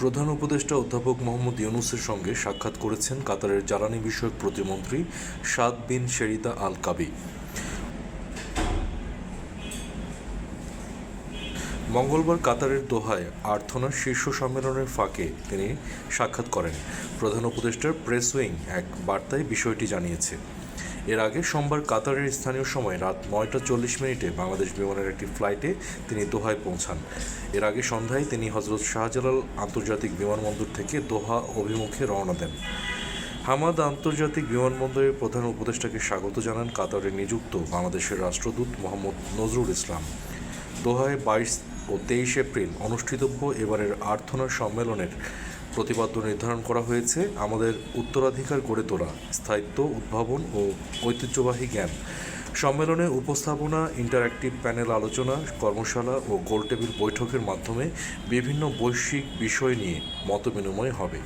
প্রধান উপদেষ্টা অধ্যাপক মোহাম্মদ ইউনুসের সঙ্গে সাক্ষাৎ করেছেন কাতারের জ্বালানি বিষয়ক প্রতিমন্ত্রী সাদ বিন শেরিদা আল কাবি। মঙ্গলবার কাতারের দোহায় আর্থনা শীর্ষ সম্মেলনের ফাঁকে তিনি সাক্ষাৎ করেন। প্রধান উপদেষ্টার প্রেস উইং এক বার্তায় বিষয়টি জানিয়েছে। এর আগে সোমবার কাতারের স্থানীয় সময় রাত নয়টা চল্লিশ মিনিটে বাংলাদেশ বিমানের একটি ফ্লাইটে তিনি দোহায় পৌঁছান। এর আগে সন্ধ্যায় তিনি হজরত শাহজালাল আন্তর্জাতিক বিমানবন্দর থেকে দোহা অভিমুখে রওনা দেন। হামাদ আন্তর্জাতিক বিমানবন্দরের প্রধান উপদেষ্টাকে স্বাগত জানান কাতারে নিযুক্ত বাংলাদেশের রাষ্ট্রদূত মোহাম্মদ নজরুল ইসলাম। দোহায় বাইশ ও তেইশ এপ্রিল অনুষ্ঠিতব্য এবারের আর্থনা সম্মেলনের প্রতিপাদ্য নির্ধারণ করা হয়েছে। আমাদের উত্তরাধিকার গড়ে তোলা, স্থায়িত্ব, উদ্ভাবন ও ঐতিহ্যবাহী জ্ঞান। সম্মেলনে উপস্থাপনা ইন্টারঅ্যাক্টিভ প্যানেল আলোচনা, কর্মশালা ও গোলটেবিল বৈঠকের মাধ্যমে বিভিন্ন বৈশ্বিক বিষয় নিয়ে মতবিনিময় হবে।